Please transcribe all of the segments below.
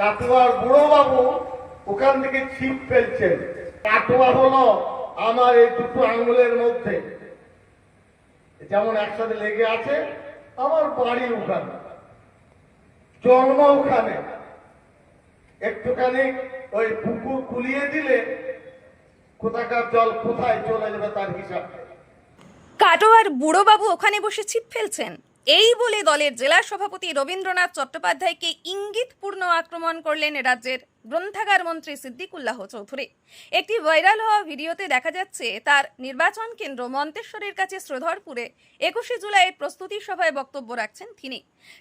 কাটোয়ার বুড়ো বাবু ওখান থেকে ছিপ ফেলছেন। কাটোয়া হলো আমার এই দুটো আঙ্গুলের মধ্যে। যেমন একসাথে লেগে আছে, আমার বাড়ি ওখানে। জন্ম ওখানে। একটুখানি ওই পুকুর কুলিয়ে দিলে কোথাকার জল কোথায় চলে যাবে তার হিসাব। কাটোয়ার বুড়োবাবু ওখানে বসে ছিপ ফেলছেন। এই বলে দলের জেলা সভাপতি রবীন্দ্রনাথ চট্টোপাধ্যায়কে ইঙ্গিতপূর্ণ আক্রমণ করলেন রাজ্যের গ্রন্থাগার মন্ত্রী সিদ্দিকুল্লাহ চৌধুরী। একটি ভাইরাল হওয়া ভিডিওতে দেখা যাচ্ছে, তার নির্বাচন কেন্দ্র মন্তেশ্বরের কাছে শ্রীধরপুরে একুশে জুলাইয়ের প্রস্তুতি সভায় বক্তব্য রাখছেন তিনি।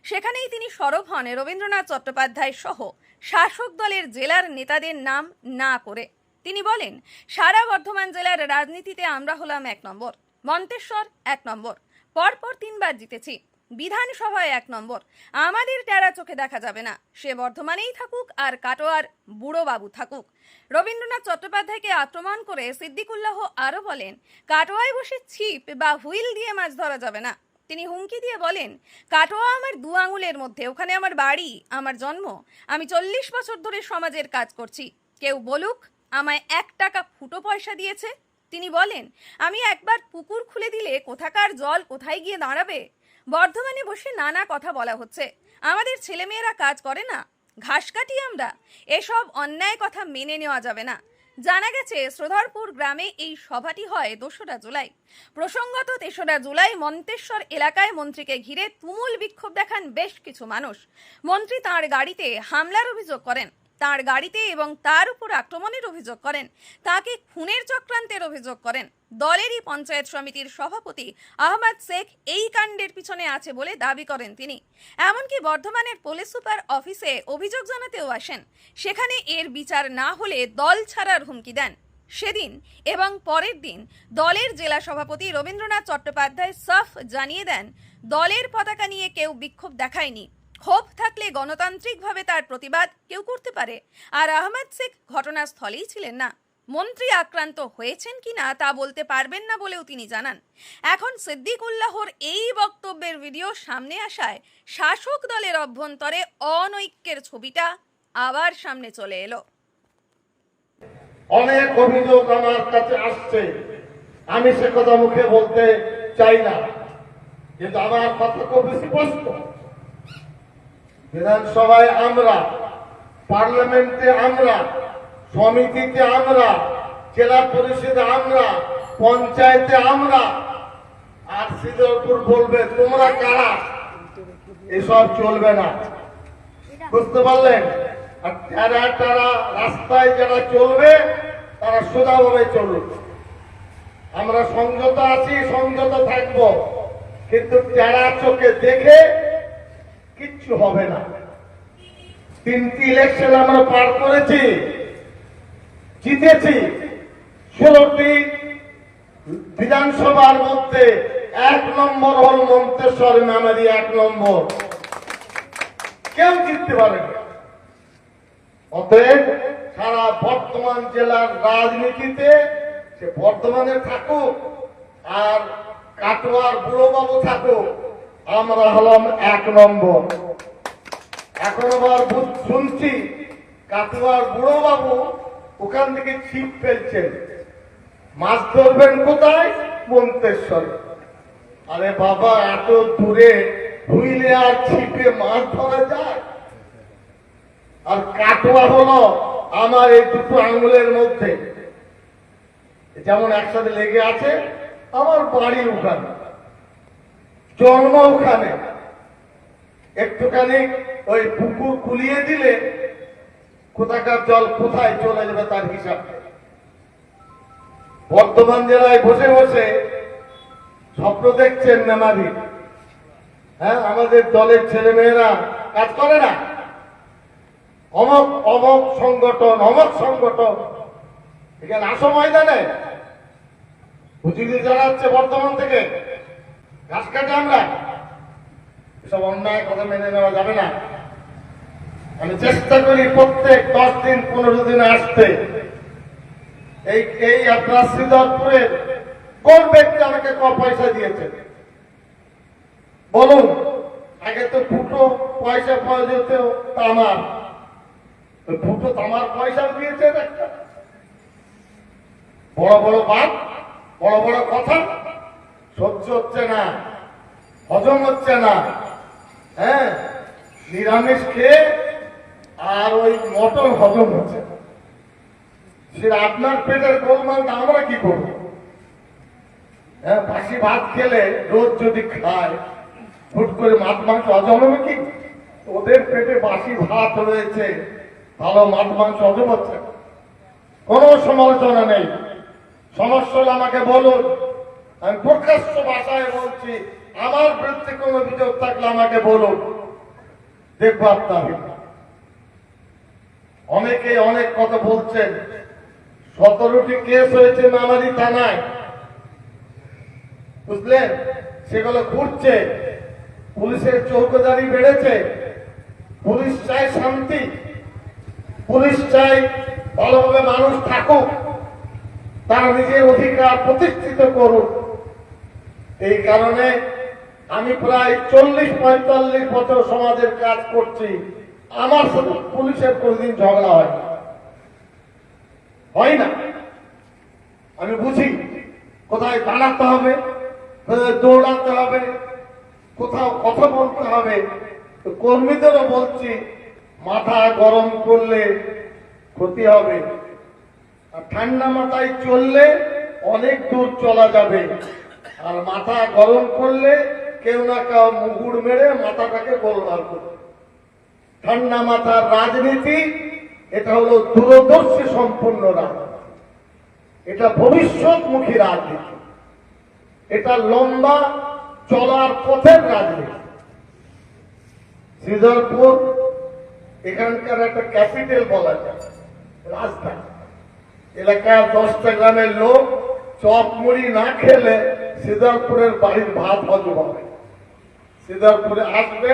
সেখানেই তিনি সরব হন রবীন্দ্রনাথ চট্টোপাধ্যায় সহ শাসক দলের জেলার নেতাদের নাম না করে। তিনি বলেন, সারা বর্ধমান জেলার রাজনীতিতে আমরা হলাম এক নম্বর, মন্তেশ্বর এক নম্বর, পরপর তিনবার জিতেছি। বিধানসভায় এক নম্বর। আমাদের টেরা চোখে দেখা যাবে না। সে বর্ধমানেই থাকুক আর কাটোয়ার বুড়ো বাবু থাকুক। রবীন্দ্রনাথ চট্টোপাধ্যায়কে আক্রমণ করে সিদ্দিকুল্লাহ আরও বলেন, কাটোয়ায় বসে ছিপ বা হুইল দিয়ে মাছ ধরা যাবে না। তিনি হুমকি দিয়ে বলেন, কাটোয়া আমার দু আঙুলের মধ্যে, ওখানে আমার বাড়ি, আমার জন্ম। আমি চল্লিশ বছর ধরে সমাজের কাজ করছি। কেউ বলুক, আমায় এক টাকা ফুটো পয়সা দিয়েছে তিনি বলেন, আমি একবার পুকুর খুলে দিলে কোথাকার জল কোথায় গিয়ে দাঁড়াবে? বর্ধমানে বসে নানা কথা বলা হচ্ছে। আমাদের ছেলেমেয়েরা কাজ করে না। ঘাস কাটি আমরা। এসব অন্যায় কথা মেনে নেওয়া যাবে না। জানা গেছে, শ্রোধরপুর গ্রামে এই সভাটি হয় দোসরা জুলাই। প্রসঙ্গত, তেসরা জুলাই মন্তেশ্বর এলাকায় মন্ত্রীকে ঘিরে তুমুল বিক্ষোভ দেখান বেশ কিছু মানুষ। মন্ত্রী তার গাড়িতে হামলার অভিযোগ করেন। তার গাড়িতে এবং তার উপর আক্রমণের অভিযোগ করেন। তাকে খুনের চক্রান্তের অভিযোগ করেন। দলেরই পঞ্চায়েত সমিতির সভাপতি আহমদ শেখ এই কাণ্ডের পিছনে আছে বলে দাবি করেন তিনি। এমনকি বর্ধমানের পুলিশ সুপার অফিসে অভিযোগ জানাতেও আসেন, সেখানে এর বিচার না হলে দল ছাড়ার হুমকি দেন। সেদিন এবং পরের দিন দলের জেলা সভাপতি রবীন্দ্রনাথ চট্টোপাধ্যায় সাফ জানিয়ে দেন, দলের পতাকা নিয়ে কেউ বিক্ষোভ দেখায়নি। ক্ষোভ থাকলে গণতান্ত্রিকভাবে তার প্রতিবাদ কেউ করতে পারে। আর আহমেদ শেখ ঘটনাস্থলেই ছিলেন না। মন্ত্রী আক্রান্ত হয়েছেন কিনা তা বলতে পারবেন না বলেও তিনি জানান। এখন সিদ্দিকুল্লাহর এই বক্তব্যের ভিডিও সামনে আসায় শাসক দলের অভ্যন্তরে অনৈক্যের ছবিটা আবার সামনে চলে এলো। অনেক অভিযোগ আমার কাছে আসছে। আমি সে কথা মুখে বলতে চাই না। কিন্তু আমার কথা খুব স্পষ্ট। বিধানসভায় আমরা, পার্লামেন্টে আমরা, সমিতিতে আমরা, জেলা পরিষদে আমরা, পঞ্চায়েতে আমরা, আর সিদ্ধপুর বলবে, তোমরা কারা? এসব চলবে না। বুঝতে পারলেন? আর যারা তারা রাস্তায় যারা চলবে, তারা সোজাভাবে চলুক। আমরা সংযত আছি, সংযত থাকব। কিন্তু যারা চোখে দেখে কিচ্ছু হবে না। তিনটি ইলেকশন আমরা পার করেছি, জিতেছি। ষোলোটি বিধানসভার মধ্যে এক নম্বর হল মন্তেশ্বর, মেমারি এক নম্বর। কেউ জিততে পারেনি। অতএব সারা বর্ধমান জেলার রাজনীতিতে সে বর্ধমানে থাকুক আর কাটোয়ার বুড়োবাবু থাকুক আমরা হলাম এক নম্বর। এখন আবার শুনছি বুড়ো বাবু ওখান থেকে ছিপ ফেলছেন। মাছ ধরবেন কোথায়? মন্তেশ্বরে। আরে বাবা, এত দূরে হুইলে আর ছিপে মাছ ধরা যায়? আর কাটোয়া হলো আমার এই দুটো আঙ্গুলের মধ্যে। যেমন একসাথে লেগে আছে, আমার বাড়ি ওখানে। জন্ম ওখানে। একটুখানি ওই পুকুর কুলিয়ে দিলে কোথাকার জল কোথায় চলে যাবে তার হিসাব। বর্ধমান জেলায় বসে বসে স্বপ্ন দেখছেন মেমারি। হ্যাঁ আমাদের দলের ছেলে মেয়েরা কাজ করে না। অমক অমক সংগঠন অমক সংগঠন। এখানে আসো ময়দানে। হুজুরি জানাচ্ছে বর্তমান থেকে। ঘাস আমরা। এসব অন্যায় কথা মেনে নেওয়া যাবে না। আমি চেষ্টা করি প্রত্যেক দশ দিন, পনেরো দিনে আসতে। এই এই আপনার শ্রীধরপুরের কোন ব্যক্তি আমাকে ক পয়সা দিয়েছে? বলুন, আগে তো ফুটো পয়সা পাওয়া যেত, তা আমার। ওই তামার পয়সা দিয়েছেন একটা। বড় বড় বাপ বড় বড় কথা। সহ্য হচ্ছে না, হজম হচ্ছে না। হ্যাঁ নিরামিষ খেয়ে আর ওই মটন হজম হচ্ছে। সে আপনার পেটের গোলমালটা আমরা কি করব? হ্যাঁ বাসি ভাত খেলে রোজ যদি খায়, হুট করে মাছ মাংস হজম হবে কি? ওদের পেটে বাসি ভাত রয়েছে, ভালো মাছ মাংস হজম হচ্ছে। কোনো সমালোচনা নেই। সমস্যা আমাকে বলুন। আমি প্রকাশ্য ভাষায় বলছি, আমার বিরুদ্ধে কোনো অভিযোগ থাকলে আমাকে বলুন। দেখব আপনার অনেকে অনেক কথা বলছেন। সতেরোটি কেস হয়েছে মামারি থানায়। বুঝলেন? সেগুলো ঘুরছে। পুলিশের চৌকদারি বেড়েছে। পুলিশ চায় শান্তি। পুলিশ চায় ভালোভাবে মানুষ থাকুক। তার নিজের অধিকার প্রতিষ্ঠিত করুক। এই কারণে আমি প্রায় চল্লিশ, পঁয়তাল্লিশ বছর সমাজের কাজ করছি। আমার সাথে পুলিশের কোনদিন ঝগড়া হয়। হয় না। আমি বুঝি কোথায় দাঁড়াতে হবে, কোথায় দৌড়াতে হবে, কোথাও কথা বলতে হবে। কর্মীদেরও বলছি, মাথা গরম করলে ক্ষতি হবে। আর ঠান্ডা মাথায় চললে অনেক দূর চলা যাবে। আর মাথা গরম করলে কেউ না কেউ মুগুর মেরে মাথাটাকে গোলমাল করবে। ঠান্ডা মাথার রাজনীতি, এটা হলো দূরদর্শী সম্পন্ন রাজনীতি। এটা ভবিষ্যৎমুখী রাজনীতি। এটা লম্বা চলার পথের রাজনীতি। শ্রীধরপুর এখানকার একটা ক্যাপিটাল বলা যায়, রাজধানী। এলাকার দশটা গ্রামের লোক চপ মুড়ি না খেলে শ্রীধরপুরের বাড়ির ভাত হজম হবে। শ্রীধরপুরে আসবে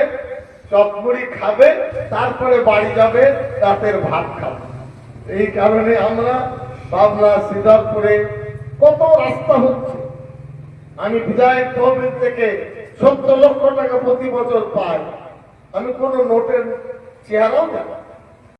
চপ মুড়ি খাবে, তারপরে বাড়ি যাবে, রাতের ভাত খাবে। এই কারণে আমরা ভাবনা শ্রীধরপুরে কত রাস্তা হচ্ছে। আমি বিধায়ক তহবিল থেকে সত্তর লক্ষ টাকা প্রতি বছর পাই। আমি কোনো নোটের চেহারাও জানি।